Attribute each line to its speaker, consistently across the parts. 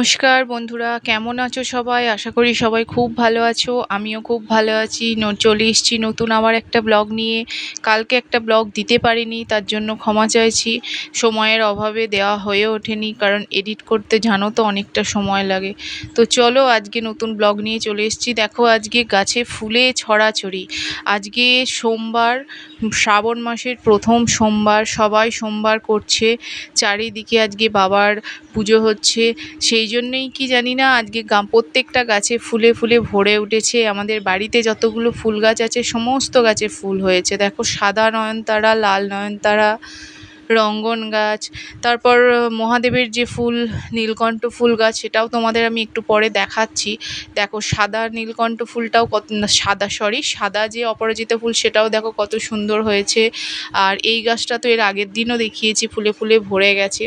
Speaker 1: নমস্কার বন্ধুরা, কেমন আছো সবাই? আশা করি সবাই খুব ভালো আছো, আমিও খুব ভালো আছি। চলে এসেছি নতুন আবার একটা ব্লগ নিয়ে। কালকে একটা ব্লগ দিতে পারিনি, তার জন্য ক্ষমা চাইছি। সময়ের অভাবে দেওয়া হয়ে ওঠেনি, কারণ এডিট করতে জানো তো অনেকটা সময় লাগে। তো চলো আজকে নতুন ব্লগ নিয়ে চলে এসেছি। দেখো আজকে গাছে ফুলে ছড়াছড়ি। আজকে সোমবার শ্রাবণ মাসের প্রথম সোমবার, সবাই সোমবার করছে। চারিদিকে আজকে বাবার পুজো হচ্ছে। সেই জন্যেই কি জানি না, আজকে গা, প্রত্যেকটা গাছে ফুলে ফুলে ভরে উঠেছে। আমাদের বাড়িতে যতগুলো ফুল গাছ আছে, সমস্ত গাছে ফুল হয়েছে। দেখো সাদা নয়নতারা, লাল নয়নতারা রঙ্গন গাছ, তারপর মহাদেবের যে ফুল, নীলকণ্ঠ ফুল গাছ, সেটাও তোমাদের আমি একটু পরে দেখাচ্ছি। দেখো, সাদা নীলকণ্ঠ ফুলটাও কত সাদা সরি সাদা যে অপরাজিত ফুল, সেটাও দেখো কত সুন্দর হয়েছে। আর এই গাছটা তো এর আগের দিনও দেখিয়েছি, ফুলে ফুলে ভরে গেছে।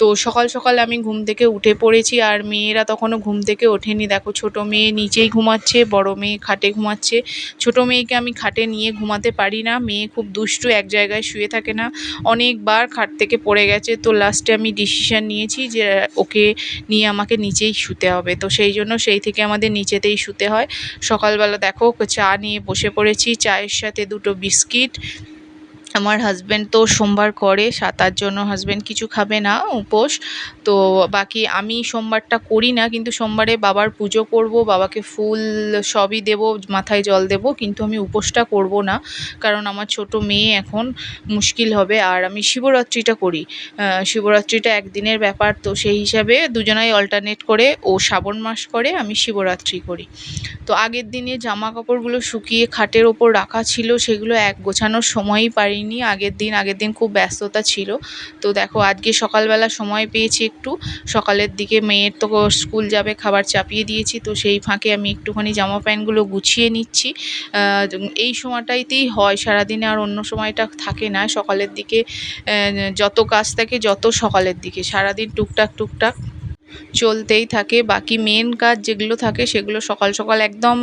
Speaker 1: তো সকাল সকাল আমি ঘুম থেকে উঠে পড়েছি আর মেয়েরা তখনও ঘুম থেকে ওঠেনি। দেখো, ছোট মেয়ে নিচেই ঘুমাচ্ছে, বড় মেয়ে খাটে ঘুমাচ্ছে। ছোট মেয়েকে আমি খাটে নিয়ে ঘুমাতে পারি না। মেয়ে খুব দুষ্টু, এক জায়গায় শুয়ে থাকে না। অনেকবার খাট থেকে পড়ে গেছে। তো লাস্টে আমি ডিসিশন নিয়েছি যে ওকে নিয়ে আমাকে নিচেই শুতে হবে। তো সেই জন্য সেই থেকে আমাদের নিচেতেই শুতে হয়। সকালবেলা দেখো, চা নিয়ে বসে পড়েছি। চায়ের সাথে দুটো বিস্কিট আমার হাজব্যান্ড তো সোমবার করে তার জন্য হাজব্যান্ড কিছু খাবে না, উপোস। তো বাকি আমি সোমবারটা করি না, কিন্তু সোমবারে বাবার পুজো করব, বাবাকে ফুল সবই দেব, মাথায় জল দেব, কিন্তু আমি উপোসটা করব না, কারণ আমার ছোট মেয়ে এখন মুশকিল হবে। আর আমি শিবরাত্রিটা করি। শিবরাত্রিটা একদিনের ব্যাপার, তো সেই হিসাবে দুজনাই অল্টারনেট করে, ও শ্রাবণ মাস করে, আমি শিবরাত্রি করি। তো আগের দিনে জামা কাপড়গুলো শুকিয়ে খাটের ওপর রাখা ছিল, সেগুলো এক গোছানোর সময়ই পারিনি আগের দিন আগের দিন খুব ব্যস্ততা ছিল। তো দেখো, আজকে সকালবেলা সময় পেয়েছি একটু। সকালের দিকে মেয়ের তো স্কুল যাবে, খাবার চাপিয়ে দিয়েছি। তো সেই ফাঁকে আমি একটুখানি জামা প্যান্টগুলো গুছিয়ে নিচ্ছি। এই সময়টাইতেই হয়, সারাদিনে আর অন্য সময়টা থাকে না। সকালের দিকে যত কাজ থাকে যত সকালের দিকে। সারাদিন টুকটাক টুকটাক চলতেই থাকে। বাকি মেন কাজ যেগুলো থাকে সেগুলো সকাল সকাল একদম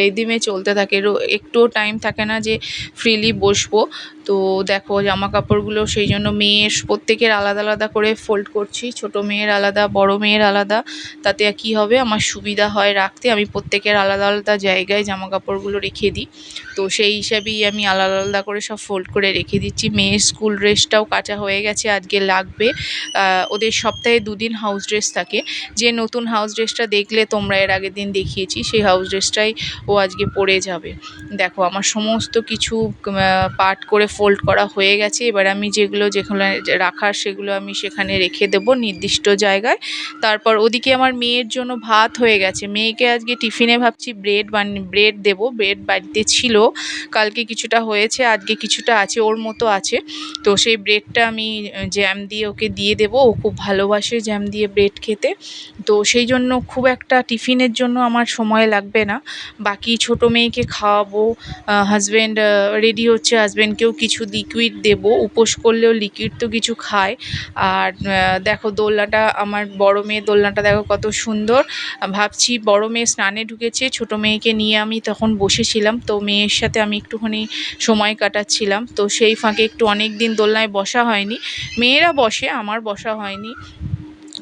Speaker 1: রেদিমে চলতে থাকে। একটুও টাইম থাকে না যে ফ্রিলি বসবো। তো দেখো জামা কাপড়গুলো সেই জন্য মেয়ের প্রত্যেকের আলাদা আলাদা করে ফোল্ড করছি। ছোট মেয়ের আলাদা, বড় মেয়ের আলাদা। তাতে কী হবে? আমার সুবিধা হয় রাখতে। আমি প্রত্যেকের আলাদা আলাদা জায়গায় জামা কাপড়গুলো রেখে দিই। তো সেই হিসাবেই আমি আলাদা আলাদা করে সব ফোল্ড করে রেখে দিচ্ছি। মেয়ের স্কুল ড্রেসটাও কাচা হয়ে গেছে, আজকে লাগবে। ওদের সপ্তাহে দুদিন হাউস ড্রেস থাকে। যে নতুন হাউস ড্রেসটা দেখলে তোমরা এর আগের দিন দেখিয়েছি, সেই হাউস ড্রেসটাই ও আজকে পরে যাবে। দেখো, আমার সমস্ত কিছু পার্ট করে ফোল্ড করা হয়ে গেছে। এবার আমি যেগুলো যেখানে রাখার সেগুলো আমি সেখানে রেখে দেবো নির্দিষ্ট জায়গায়। তারপর ওদিকে আমার মেয়ের জন্য ভাত হয়ে গেছে। মেয়েকে আজকে টিফিনে ভাবছি ব্রেড বান ব্রেড দেবো। ব্রেড বাড়িতে ছিল। কালকে কিছুটা হয়েছে, আজকে কিছুটা আছে, ওর মতো আছে। তো সেই ব্রেডটা আমি জ্যাম দিয়ে ওকে দিয়ে দেবো। ও খুব ভালোবাসে জ্যাম দিয়ে ব্রেড খেতে। তো সেই জন্য খুব একটা টিফিনের জন্য আমার সময় লাগবে না। বাকি ছোট মেয়েকে খাওয়াবো। হাজব্যান্ড রেডি হচ্ছে হাজব্যান্ডকেও কিছু লিকুইড দেবো, উপোস করলেও লিকুইড তো কিছু খায়। আর দেখো দোলনাটা, আমার বড় মেয়ে দোলনাটা দেখো কত সুন্দর। ভাবছি বড় মেয়ে স্নানে ঢুকেছে, ছোটো মেয়েকে নিয়ে আমি তখন বসেছিলাম। তো মেয়ের সাথে আমি একটুখানি সময় কাটাচ্ছিলাম। তো সেই ফাঁকে একটু অনেক দিন দোলনায় বসা হয়নি। মেয়েরা বসে, আমার বসা হয়নি।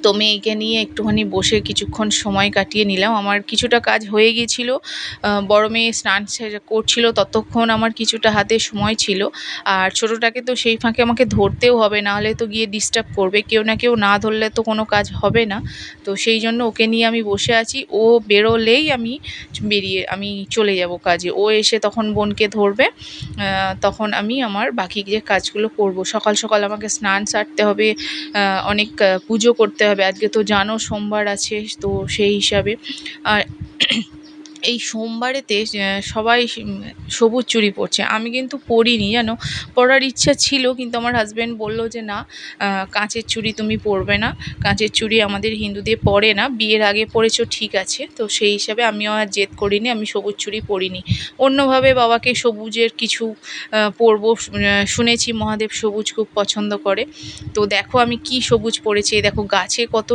Speaker 1: তো মেয়েকে নিয়ে একটুখানি বসে কিছুক্ষণ সময় কাটিয়ে নিলাম। আমার কিছুটা কাজ হয়ে গিয়েছিল। বড় মেয়ে স্নান করছিল, ততক্ষণ আমার কিছুটা হাতে সময় ছিল। আর ছোটোটাকে তো সেই ফাঁকে আমাকে ধরতেও হবে না হলে তো গিয়ে ডিস্টার্ব করবে। কেউ না কেউ না ধরলে তো কোনো কাজ হবে না। তো সেই জন্য ওকে নিয়ে আমি বসে আছি। ও বেরোলেই আমি বেরিয়ে, আমি চলে যাব কাজে। ও এসে তখন বোনকে ধরবে। তখন আমি আমার বাকি যে কাজগুলো করব। সকাল সকাল আমাকে স্নান সারতে হবে। অনেক পুজো করতে হবে আজকে তো জানো সোমবার আছে তো সেই হিসাবে। আর এই সোমবারেতে সবাই সবুজ চুড়ি পরছে। আমি কিন্তু পরিনি, জানো? পরার ইচ্ছা ছিল, কিন্তু আমার হাজব্যান্ড বলল যে, না কাঁচের চুড়ি তুমি পরবে না। কাঁচের চুড়ি আমাদের হিন্দুদের পরে না, বিয়ের আগে পরেছো, ঠিক আছে। তো সেই হিসাবে আমিও আর জেদ করিনি, আমি সবুজ চুড়ি পরিনি। অন্যভাবে বাবাকে সবুজের কিছু পরবো শুনেছি, মহাদেব সবুজ খুব পছন্দ করে। তো দেখো আমি কি সবুজ পরেছি। দেখো, গাছে কত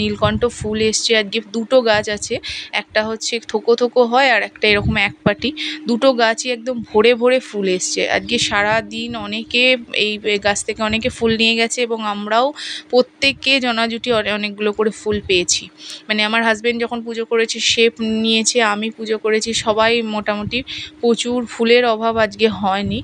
Speaker 1: নীলকণ্ঠ ফুল এসছে, আর আজকে দুটো গাছ আছে। একটা হচ্ছে থোকো থোকো থোকো হয় আর একটা এরকম এক পাটি। দুটো গাছই একদম ভরে ভরে ফুল এসছে। আজকে সারা দিন অনেকে এই গাছ থেকে অনেকে ফুল নিয়ে গেছে এবং আমরাও প্রত্যেকে জনাজুটি অনেকগুলো করে ফুল পেয়েছি। মানে আমার হাজব্যান্ড যখন পুজো করেছে, সে নিয়েছে, আমি পুজো করেছি, সবাই মোটামুটি প্রচুর ফুলের অভাব আজকে হয়নি।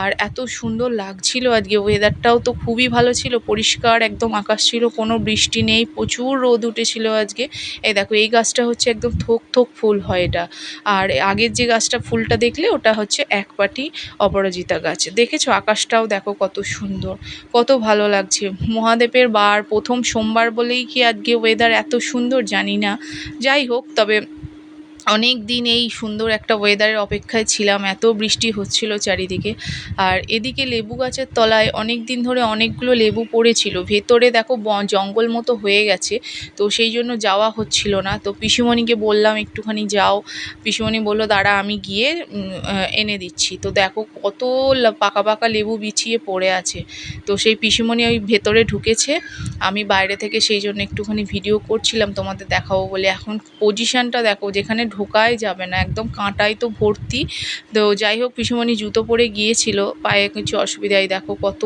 Speaker 1: আর এত সুন্দর লাগছিল আজকে ওয়েদারটাও তো খুবই ভালো ছিল, পরিষ্কার একদম আকাশ ছিল, কোনো বৃষ্টি নেই, প্রচুর রোদ উঠেছিল আজকে। এই দেখো, এই গাছটা হচ্ছে একদম থোক থোক ফুল হয়। এটা। আর আগের যে গাছটা ফুলটা দেখলে, ওটা হচ্ছে এক পাটি অপরাজিতা গাছ। দেখেছ? আকাশটাও দেখো কত সুন্দর, কত ভালো লাগছে। মহাদেবের বার, প্রথম সোমবার বলেই কি আজকে ওয়েদার এত সুন্দর জানি না। যাই হোক, তবে অনেক দিন এই সুন্দর একটা ওয়েদারের অপেক্ষায় ছিলাম, এত বৃষ্টি হচ্ছিল চারিদিকে। আর এদিকে লেবু গাছের তলায় অনেক দিন ধরে অনেকগুলো লেবু পড়েছিল। ভেতরে দেখো জঙ্গল মতো হয়ে গেছে, তো সেই জন্য যাওয়া হচ্ছিল না। তো পিসিমণিকে বললাম, একটুখানি যাও। পিসিমণি বলল, দাঁড়া, আমি গিয়ে এনে দিচ্ছি। তো দেখো কত পাকা পাকা লেবু বিছিয়ে পড়ে আছে। তো সেই পিসিমণি ওই ভেতরে ঢুকেছে। আমি বাইরে থেকে সেই জন্য একটুখানি ভিডিও করছিলাম, তোমাদের দেখাবো বলে। এখন পজিশানটা দেখো, যেখানে ঢোকাই যাবে না, একদম কাঁটায় তো ভর্তি। তো যাই হোক, পিসুমণি জুতো পরে গিয়েছিল, পায়ে কিছু অসুবিধাই দেখো কত,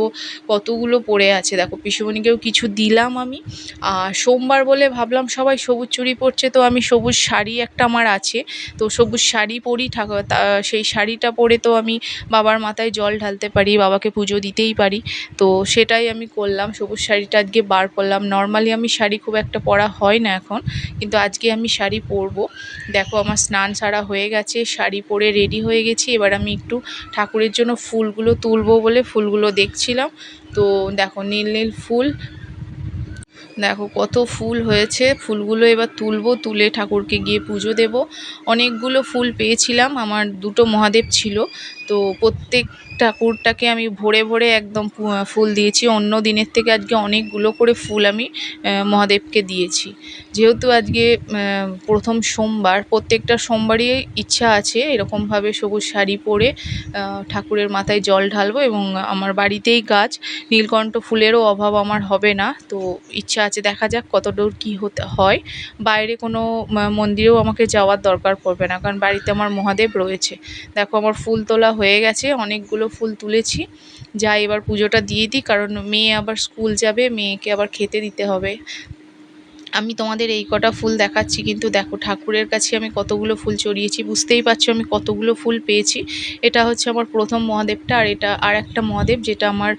Speaker 1: কতগুলো পড়ে আছে। দেখো, পিসুমণিকেও কিছু দিলাম আমি। আর সোমবার বলে ভাবলাম সবাই সবুজ চুড়ি পরছে, তো আমি সবুজ শাড়ি একটা আমার আছে। তো সবুজ শাড়ি পরি, ঠাকুর সেই শাড়িটা পরে তো আমি বাবার মাথায় জল ঢালতে পারি, বাবাকে পুজো দিতেই পারি। তো সেটাই আমি করলাম, সবুজ শাড়িটা আজকে বার করলাম। নর্মালি আমি শাড়ি খুব একটা পরা হয় না এখন, কিন্তু আজকে আমি শাড়ি পরবো। দেখো আমার স্নান সারা হয়ে গেছে, শাড়ি পরে রেডি হয়ে গেছি। এবার আমি একটু ঠাকুরের জন্য ফুলগুলো তুলবো বলে ফুলগুলো দেখছিলাম। তো দেখো, নীল নীল ফুল। দেখো, কত ফুল হয়েছে। ফুলগুলো এবার তুলবো, তুলে ঠাকুরকে গিয়ে পুজো দেব। অনেকগুলো ফুল পেয়েছিলাম। আমার দুটো মহাদেব ছিল। তো প্রত্যেক ঠাকুরটাকে আমি ভরে ভরে একদম ফুল দিয়েছি। অন্য দিনের থেকে আজকে অনেকগুলো করে ফুল আমি মহাদেবকে দিয়েছি। যেহেতু আজকে প্রথম সোমবার, প্রত্যেকটা সোমবারই ইচ্ছা আছে এরকমভাবে সবুজ শাড়ি পরে ঠাকুরের মাথায় জল ঢালবো এবং আমার বাড়িতেই গাছ, নীলকণ্ঠ ফুলেরও অভাব আমার হবে না। তো ইচ্ছা আছে, দেখা যাক কতদূর কী হতে হয়। বাইরে কোনো মন্দিরেও আমাকে যাওয়ার দরকার পড়বে না, কারণ বাড়িতে আমার মহাদেব রয়েছে। দেখো আমার ফুল তোলা হয়ে গেছে, অনেকগুলো ফুল তুলেছি। যাই এবার পুজোটা দিয়ে দিই, কারণ মেয়ে আবার স্কুল যাবে, মেয়েকে আবার খেতে দিতে হবে। আমি তোমাদের এই কটা ফুল দেখাচ্ছি, কিন্তু দেখো ঠাকুরের কাছে আমি কতগুলো ফুল চড়িয়েছি, বুঝতেই পারছ আমি কতগুলো ফুল পেয়েছি। এটা হচ্ছে আমার প্রথম মহাদেবটা আর এটা আর একটা মহাদেব যেটা আমার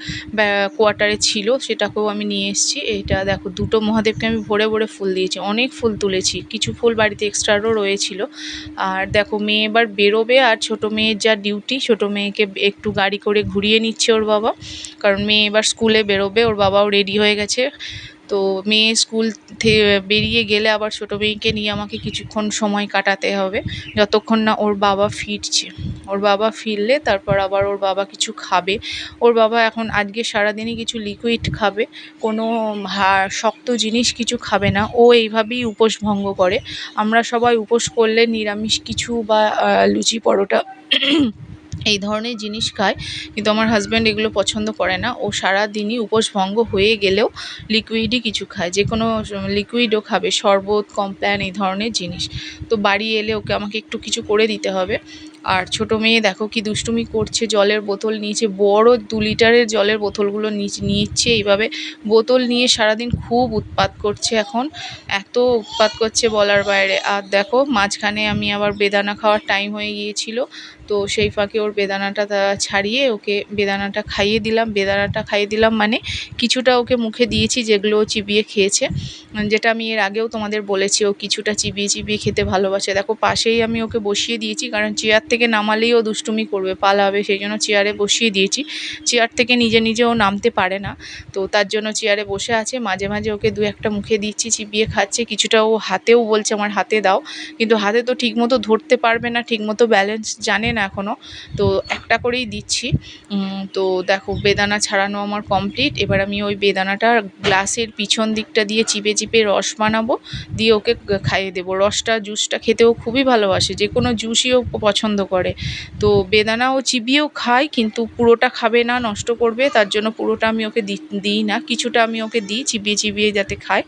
Speaker 1: কোয়ার্টারে ছিল, সেটাকেও আমি নিয়ে এসেছি। এটা দেখো দুটো মহাদেবকে আমি ভরে ভরে ফুল দিয়েছি, অনেক ফুল তুলেছি, কিছু ফুল বাড়িতে এক্সট্রারও রয়েছিল। আর দেখো মেয়ে এবার বেরোবে আর ছোটো মেয়ের যা ডিউটি ছোটো মেয়েকে একটু গাড়ি করে ঘুরিয়ে নিচ্ছে ওর বাবা। কারণ মেয়ে এবার স্কুলে বেরোবে, ওর বাবাও রেডি হয়ে গেছে। তো মেয়ে স্কুল বেরিয়ে গেলে আবার ছোটো মেয়েকে নিয়ে আমাকে কিছুক্ষণ সময় কাটাতে হবে। যতক্ষণ না ওর বাবা ফিরছে। ওর বাবা ফিরলে তারপর আবার ওর বাবা কিছু খাবে। ওর বাবা এখন আজকে সারাদিনই কিছু লিকুইড খাবে। কোনো শক্ত জিনিস কিছু খাবে না। ও এইভাবেই উপোস ভঙ্গ করে। আমরা সবাই উপোস করলে নিরামিষ কিছু বা লুচি পরোটা এই ধরনের জিনিস খায়, কিন্তু আমার হাজব্যান্ড এগুলো পছন্দ করে না। ও সারা দিনই উপোস ভঙ্গ হয়ে গেলেও লিকুইডই কিছু খায়। যে কোনো লিকুইডও খাবে, শরবত কমপ্ল্যান এই ধরনের জিনিস। তো বাড়ি এলে ওকে আমাকে একটু কিছু করে দিতে হবে। আর ছোটো মেয়ে দেখো কি দুষ্টুমি করছে, জলের বোতল নিয়েছে, বড় দু লিটারের জলের বোতলগুলো নিচ- নিচ্ছে এইভাবে। বোতল নিয়ে সারাদিন খুব উৎপাত করছে এখন। এত উৎপাত করছে বলার বাইরে। আর দেখো, মাঝখানে আমি আবার বেদানা খাওয়ার টাইম হয়ে গিয়েছিল। তো সেই ফাঁকে ওর বেদানাটা ছাড়িয়ে ওকে বেদানাটা খাইয়ে দিলাম। বেদানাটা খাইয়ে দিলাম মানে কিছুটা ওকে মুখে দিয়েছি যেগুলো ও চিবিয়ে খেয়েছে। যেটা আমি এর আগেও তোমাদের বলেছি, ও কিছুটা চিবিয়ে চিবিয়ে খেতে ভালোবাসে। দেখো, পাশেই আমি ওকে বসিয়ে দিয়েছি কারণ চেয়ার থেকে নামালেই ও দুষ্টুমি করবে, পালাবে, সেই জন্য চেয়ারে বসিয়ে দিয়েছি। চেয়ার থেকে নিজে নিজে ও নামতে পারে না, তো তার জন্য চেয়ারে বসে আছে। মাঝে মাঝে ওকে দু একটা মুখে দিচ্ছি, চিবিয়ে খাচ্ছে। কিছুটা ও হাতেও বলছে, আমার হাতে দাও। কিন্তু হাতে তো ঠিকমতো ধরতে পারবে না, ঠিকমতো ব্যালেন্স জানে না। এখনও তো একটা করেই দিচ্ছি। তো দেখো, বেদানা ছাড়ানো আমার কমপ্লিট এবার আমি ওই বেদানাটা গ্লাসের পিছন দিকটা দিয়ে চিপে চিপে রস বানাবো। দিয়ে ওকে খাইয়ে দেবো। রসটা জুসটা খেতেও খুবই ভালোবাসে। যে কোনো জুসই ও পছন্দ করে। তো বেদানা ও চিবিয়েও খায় কিন্তু পুরোটা খাবে না, নষ্ট করবে। তার জন্য পুরোটা আমি ওকে দিই না। কিছুটা আমি ওকে দিই চিবিয়ে চিবিয়ে যাতে খায়।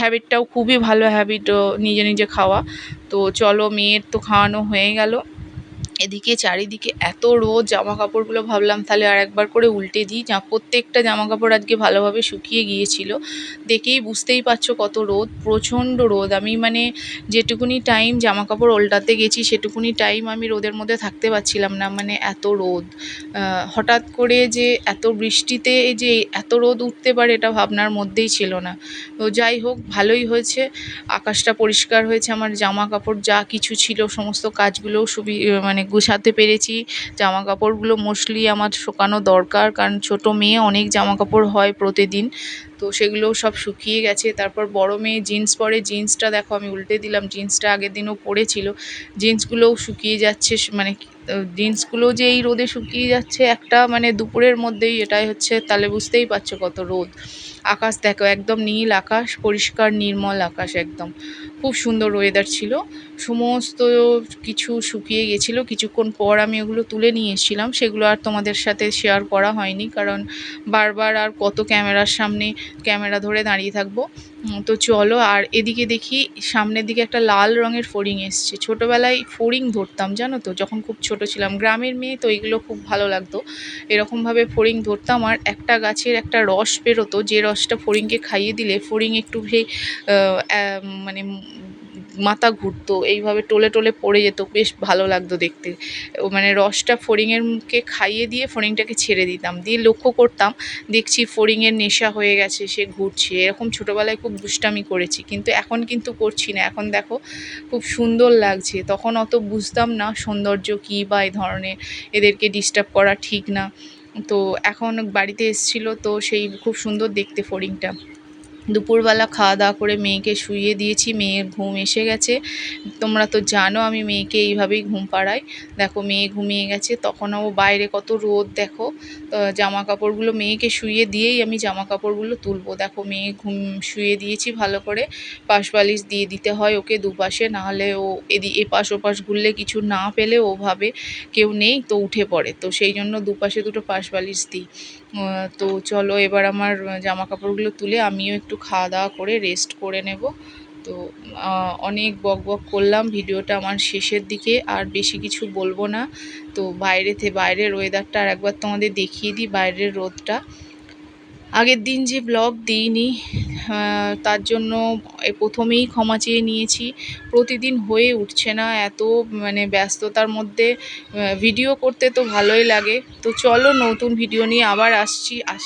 Speaker 1: হ্যাবিটটাও খুবই ভালো হ্যাবিট নিজে নিজে খাওয়া। তো চলো, মেয়ের তো খাওয়ানো হয়ে গেল। এদিকে চারিদিকে এত রোদ জামা কাপড়গুলো ভাবলাম তাহলে আর একবার করে উল্টে দিই। যা প্রত্যেকটা জামা কাপড় আজকে ভালোভাবে শুকিয়ে গিয়েছিল। দেখেই বুঝতেই পারছ কত রোদ, প্রচণ্ড রোদ। আমি মানে যেটুকুনি টাইম জামা কাপড় ওল্টাতে গেছি, সেটুকুনি টাইম আমি রোদের মধ্যে থাকতে পারছিলাম না। মানে এত রোদ। হঠাৎ করে যে এত বৃষ্টিতে যে এত রোদ উঠতে পারে, এটা ভাবনার মধ্যেই ছিল না। তো যাই হোক, ভালোই হয়েছে। আকাশটা পরিষ্কার হয়েছে, আমার জামা কাপড় যা কিছু ছিল, সমস্ত কাজগুলোও সুবি মানে গুছাতে পেরেছি। জামা কাপড়গুলো মোস্টলি আমার শোকানো দরকার, কারণ ছোটো মেয়ে অনেক জামা কাপড় হয় প্রতিদিন। তো সেগুলো সব শুকিয়ে গেছে। তারপর বড় মেয়ে জিন্স পরে জিন্সটা দেখো আমি উল্টে দিলাম জিন্সটা আগের দিনও পরেছিল জিন্সগুলোও শুকিয়ে যাচ্ছে মানে জিন্সগুলো যে এই রোদে শুকিয়ে যাচ্ছে একটা মানে দুপুরের মধ্যেই এটাই হচ্ছে, তাহলে বুঝতেই পারছ কত রোদ। আকাশ দেখো একদম নীল আকাশ, পরিষ্কার নির্মল আকাশ একদম। খুব সুন্দর ওয়েদার ছিল। সমস্ত কিছু শুকিয়ে গেছিল। কিছুক্ষণ পর আমি ওগুলো তুলে নিয়ে এসেছিলাম। সেগুলো আর তোমাদের সাথে শেয়ার করা হয়নি, কারণ বারবার আর কত ক্যামেরার সামনে ক্যামেরা ধরে দাঁড়িয়ে থাকব। তো চলো, আর এদিকে দেখি সামনের দিকে একটা লাল রঙের ফড়িং এসছে। ছোটোবেলায় ফড়িং ধরতাম, জানো তো? যখন খুব ছোট ছিলাম, গ্রামের মেয়ে তো এগুলো খুব ভালো লাগতো। এরকমভাবে ফড়িং ধরতাম, আর একটা গাছের একটা রস বেরোতো। যে রসটা ফড়িংকে খাইয়ে দিলে ফড়িং একটু সেই মানে মাথা ঘুরতো, এইভাবে টোলে টোলে পড়ে যেত, বেশ ভালো লাগতো দেখতে। মানে রসটা ফড়িংয়ের মুখে খাইয়ে দিয়ে ফড়িংটাকে ছেড়ে দিতাম, দিয়ে লক্ষ্য করতাম, দেখছি ফড়িংয়ের নেশা হয়ে গেছে, সে ঘুরছে, এরকম ছোটোবেলায় খুব দুষ্টামি করেছি, কিন্তু এখন কিন্তু করছি না। এখন দেখো, খুব সুন্দর লাগছে, তখন অত বুঝতাম না সৌন্দর্য কী বা এই ধরনের, এদেরকে ডিস্টার্ব করা ঠিক না। তো এখন বাড়িতে এসেছিল, তো সেই খুব সুন্দর দেখতে ফড়িংটা। দুপুরবেলা খাওয়া দাওয়া করে মেয়েকে শুইয়ে দিয়েছি, মেয়ের ঘুম এসে গেছে। তোমরা তো জানো আমি মেয়েকে এইভাবেই ঘুম পাড়াই। দেখো, মেয়ে ঘুমিয়ে গেছে তখনও বাইরে কত রোদ, দেখো। জামা কাপড়গুলো মেয়েকে শুইয়ে দিয়েই আমি জামা কাপড়গুলো তুলবো। দেখো, মেয়ে ঘুম শুয়ে দিয়েছি ভালো করে। পাশ বালিশ দিয়ে দিতে হয় ওকে দুপাশে, নাহলে ও এদি, এপাশ ওপাশ ঘুরলে কিছু না পেলে ও ভাবে কেউ নেই, তো উঠে পড়ে। তো সেই জন্য দুপাশে দুটো পাশ বালিশ দিই। তো চলো এবার আমার জামা কাপড়গুলো তুলে আমিও একটু খাওয়া দাওয়া করে রেস্ট করে নেব। তো অনেক বক বক করলাম ভিডিওটা আমার শেষের দিকে, আর বেশি কিছু বলব না। তো বাইরে থেকে বাইরের ওয়েদারটা আর একবার তোমাদের দেখিয়ে দিই বাইরের রোদটা। আগের দিন যে ব্লগ দিইনি তার জন্য প্রথমেই ক্ষমা চেয়ে নিয়েছি। প্রতিদিন হয়ে উঠছে না, এত মানে ব্যস্ততার মধ্যে ভিডিও করতে তো ভালোই লাগে। তো চলো নতুন ভিডিও নিয়ে আবার আসছি, আস।